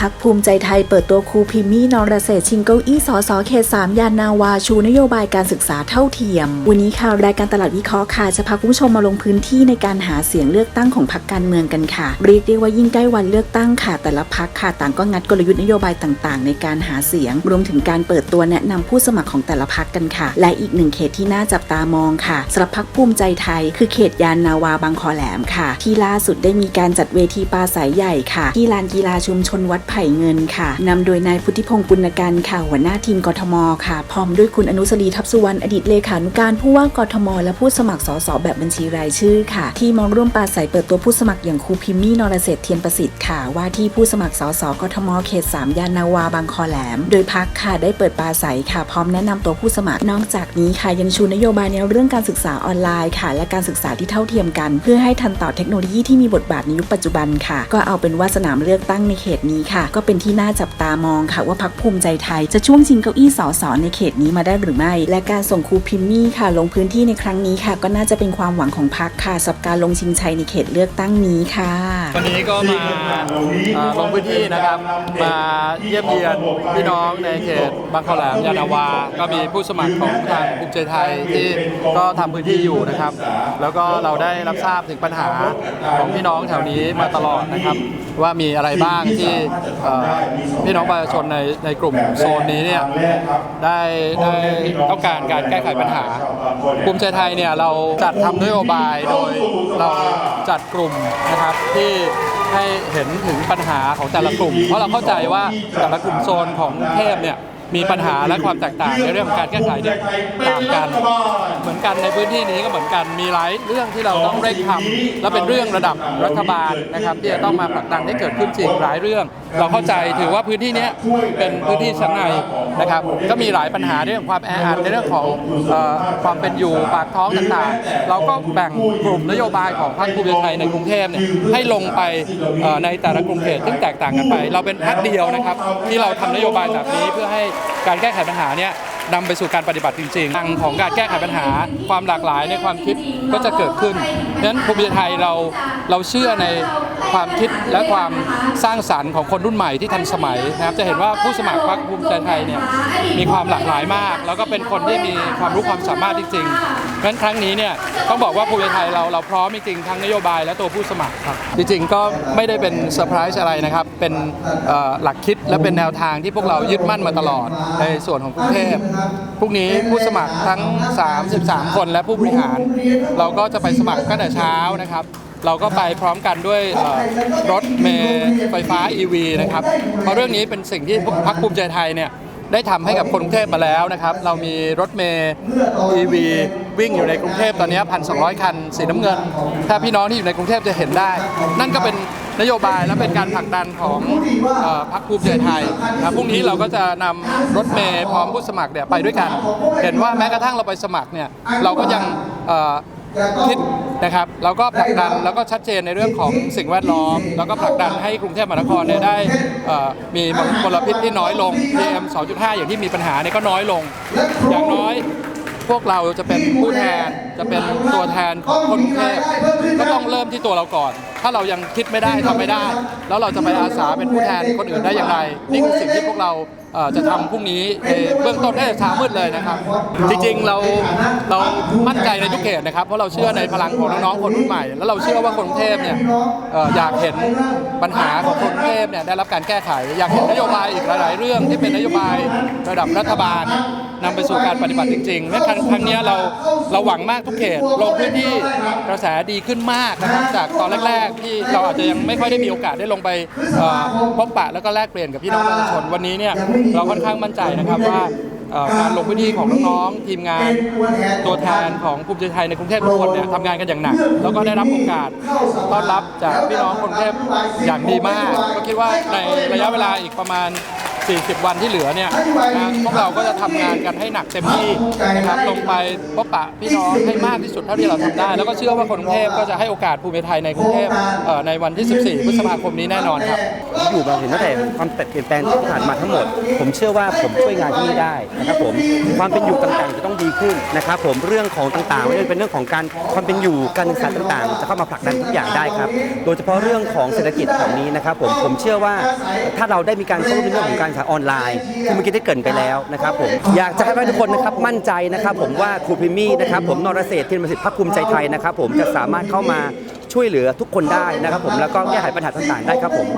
พักภูมิใจไทยเปิดตัวครูพิมมี่นรเศษชิงเก้าอี้สอสอเขต3ยานนาวาชูนโยบายการศึกษาเท่าเทียม วันนี้ค่ะรายการตลาดวิเคราะห์ค่ะจะพาคุณผู้ชมมาลงพื้นที่ในการหาเสียงเลือกตั้งของพรรคการเมืองกันค่ะเรียกได้ว่ายิ่งใกล้วันเลือกตั้งค่ะ แต่ละพรรคค่ะต่างก็งัดกลยุทธ์นโยบายต่าง ๆ ในการหาเสียง รวมถึงการเปิดตัวแนะนำผู้สมัครของแต่ละพรรคกันค่ะ และอีกหนึ่งเขตที่น่าจับตามองค่ะสำหรับพรรคภูมิใจไทย คือเขตยานนาวาบางคอแหลมค่ะ ที่ล่าสุดได้มีการจัดเวทีปราศัยใหญ่ค่ะ ที่ลานกีฬาชุมชนวัดไผ่เงินค่ะนำโดยนายพุทธิพงศ์ปุณกันค่ะ หัวหน้าทีมกทมค่ะ พร้อมด้วยคุณอนุสรีทัพสุวรรณอดีตเลขานุการผู้ว่ากทม และผู้สมัครสสแบบบัญชีรายชื่อค่ะ ที่มาร่วมปราศัยเปิดตัวผู้สมัครอย่างครูพิมมี่นรเศรษฐ์เทียนประสิทธิ์ค่ะ ว่าที่ผู้สมัครสสกทมเขต 3 ยานนาวาบางคอแหลม โดยพักค่ะได้เปิดปราศัยค่ะพร้อมแนะนำตัวผู้สมัครนอกจากนี้ค่ะยังชูนโยบายในเรื่องการศึกษาออนไลน์ค่ะ และการศึกษาที่เท่าเทียมกัน เพื่อให้ทันต่อเทคโนโลยีที่มีบทบาทในยุคปัจจุบันค่ะ ก็เอาเป็นว่าสนามเลือกตั้งในเขตนี้ค่ะก็เป็นที่น่าจับตามองค่ะ ว่าพักภูมิใจไทยจะช่วงชิงเก้าอี้สสในเขตนี้มาได้หรือไม่ และการส่งครูพิมมี่ค่ะ ลงพื้นที่ในครั้งนี้ค่ะ ก็น่าจะเป็นความหวังของพักค่ะสำหรับการลงชิงชัยในเขตเลือกตั้งนี้ค่ะ วันนี้ก็มาเอ่อลงพื้นที่นะครับ มาเยี่ยมเยียนพี่น้องในเขตบางขอแหลมยานาวา ก็มีผู้สมัครของทางภูมิใจไทยที่ก็ทำพื้นที่อยู่นะครับ แล้วก็เราได้รับทราบถึงปัญหาของพี่น้องแถวนี้มาตลอดนะครับ ว่ามีอะไรบ้างที่เอ่อพี่น้องประชาชนในในกลุ่มโซนนี้เนี่ยได้ได้ต้องการการแก้ไขปัญหาภูมิใจไทยเนี่ยเราจัดทำนโยบายโดยเราจัดกลุ่มนะครับที่ให้เห็นถึงปัญหาของแต่ละกลุ่ม เพราะเราเข้าใจว่าแต่ละกลุ่มโซนของกรุงเทพเนี่ย มีปัญหาและความแตกต่างในเรื่องของการแก้ไขเนี่ยต่างกัน เหมือนกันในพื้นที่นี้ก็เหมือนกันมีหลายเรื่องที่เราต้องเร่งทำและเป็นเรื่องระดับรัฐบาลนะครับ ที่จะต้องมาผลักดันให้เกิดขึ้นจริงหลายเรื่อง เราเข้าใจถือว่าพื้นที่นี้เป็นพื้นที่ชั้นในนะครับก็มีหลายปัญหาเรื่องความแออัดในเรื่องของความเป็นอยู่ปากท้องต่างๆ เราก็แบ่งกลุ่มนโยบายของพรรคภูมิใจไทยในกรุงเทพเนี่ยให้ลงไปในแต่ละกรุงเทพซึ่งแตกต่างกันไป เราเป็นพรรคเดียวนะครับ ที่เราทำนโยบายแบบนี้เพื่อให้การแก้ไขปัญหาเนี่ยนำไปสู่การปฏิบัติจริงๆทางของการแก้ไขปัญหาความหลากหลายในความคิดก็จะเกิดขึ้นดังนั้นภูมิใจไทยเราเราเชื่อในความคิดและความสร้างสรรค์ของคนรุ่นใหม่ที่ทันสมัยนะครับ จะเห็นว่าผู้สมัครพรรคภูมิใจไทยเนี่ยมีความหลากหลายมาก แล้วก็เป็นคนที่มีความรู้ความสามารถจริงๆ งั้นครั้งนี้เนี่ยต้องบอกว่าภูมิใจไทยเราเราพร้อมจริงๆทั้งนโยบายและตัวผู้สมัครครับ จริงๆก็ไม่ได้เป็นเซอร์ไพรส์อะไรนะครับ เป็นหลักคิดและเป็นแนวทางที่พวกเรายึดมั่นมาตลอดในส่วนของกรุงเทพพรุ่งนี้ผู้สมัครทั้ง 33 คนและผู้บริหาร เราก็จะไปสมัครตั้งแต่เช้านะครับเราก็ไปพร้อมกันด้วยรถเมล์ไฟฟ้า EV นะครับ เพราะเรื่องนี้เป็นสิ่งที่พรรคภูมิใจไทยเนี่ย ได้ทำให้กับคนกรุงเทพมาแล้วนะครับ เรามีรถเมล์ EV วิ่งอยู่ในกรุงเทพตอนนี้1,200คัน สีน้ำเงิน ถ้าพี่น้องที่อยู่ในกรุงเทพจะเห็นได้ นั่นก็เป็นนโยบายและเป็นการผลักดันของพรรคภูมิใจไทยนะพรุ่งนี้เราก็จะนำรถเมล์พร้อมผู้สมัครเนี่ยไปด้วยกัน เห็นว่าแม้กระทั่งเราไปสมัครเนี่ยเราก็ยัง เอ่อคิดนะครับแล้วก็ผลักดันแล้วก็ชัดเจนในเรื่องของสิ่งแวดล้อม แล้วก็ผลักดันให้กรุงเทพมหานครเนี่ยได้เอ่อมีมลพิษที่น้อยลง PM 2.5 อย่างที่มีปัญหาเนี่ยก็น้อยลง อย่างน้อยพวกเราจะเป็นผู้แทน จะเป็นตัวแทนของคนกรุงเทพก็ต้องเริ่มที่ตัวเราก่อน ถ้าเรายังคิดไม่ได้ทำไม่ได้ แล้วเราจะไปอาสาเป็นผู้แทนคนอื่นได้อย่างไร นี่คือสิ่งที่พวกเราจะทำพรุ่งนี้เบื้องต้นได้เช้ามืดเลยนะครับ จริงๆเราเรามั่นใจในทุกเขตนะครับ เพราะเราเชื่อในพลังของน้องๆคนรุ่นใหม่ แล้วเราเชื่อว่าคนกรุงเทพเนี่ยอยากเห็นปัญหาของคนกรุงเทพเนี่ยได้รับการแก้ไข อยากเห็นนโยบายอีกหลายๆเรื่องที่เป็นนโยบายระดับรัฐบาลนำไปสู่การปฏิบัติจริงๆและครั้งนี้เราเราหวังมากทุกเขตลงพื้นที่กระแสดีขึ้นมากนะครับจากตอนแรก ๆ ที่เราอาจจะยังไม่ค่อยได้มีโอกาสได้ลงไปพบปะแล้วก็แลกเปลี่ยนกับพี่น้องประชาชนวันนี้เนี่ยเราค่อนข้างมั่นใจนะครับว่าการลงพื้นที่ของน้องๆทีมงานตัวแทนของภูมิใจไทยในกรุงเทพทุกคนเนี่ยทำงานกันอย่างหนัก แล้วก็ได้รับโอกาสต้อนรับจากพี่น้องกรุงเทพอย่างดีมาก ก็คิดว่าในระยะเวลาอีกประมาณ 40 วันที่เหลือเนี่ยนะพวกเราก็จะทำงานกันให้หนักเต็มที่นะครับลงไปพบปะพี่น้องให้มากที่สุดเท่าที่เราทำได้ แล้วก็เชื่อว่าคนกรุงเทพก็จะให้โอกาสภูมิใจไทยในกรุงเทพเอ่อในวันที่ 14 พฤษภาคมนี้แน่นอนครับอยู่มาเห็นตั้งแต่ความเปลี่ยนแปลงที่ผ่านมาทั้งหมด ผมเชื่อว่าผมช่วยงานที่นี่ได้นะครับผมความเป็นอยู่ต่างๆจะต้องดีขึ้นนะครับผมเรื่องของต่างๆไม่ว่าจะเป็นเรื่องของการความเป็นอยู่การศึกษาต่างๆ จะเข้ามาผลักดันทุกอย่างได้ครับ โดยเฉพาะเรื่องของเศรษฐกิจแบบนี้นะครับผมผมเชื่อว่าถ้าเราได้มีการเข้าร่วมในเรื่องของการศึกษาออนไลน์ ที่เมื่อกี้ได้เกรินไปแล้วนะครับผมอยากจะให้ทุกคนนะครับมั่นใจนะครับผมว่าครูพิมี่นะครับผมนรเศรษฐ์ทียนประสิทธิ์ภาคภูมิใจไทยนะครับผมจะสามารถเข้ามาช่วยเหลือทุกคนได้นะครับผมแล้วก็แก้ไขปัญหาต่างๆได้ครับผม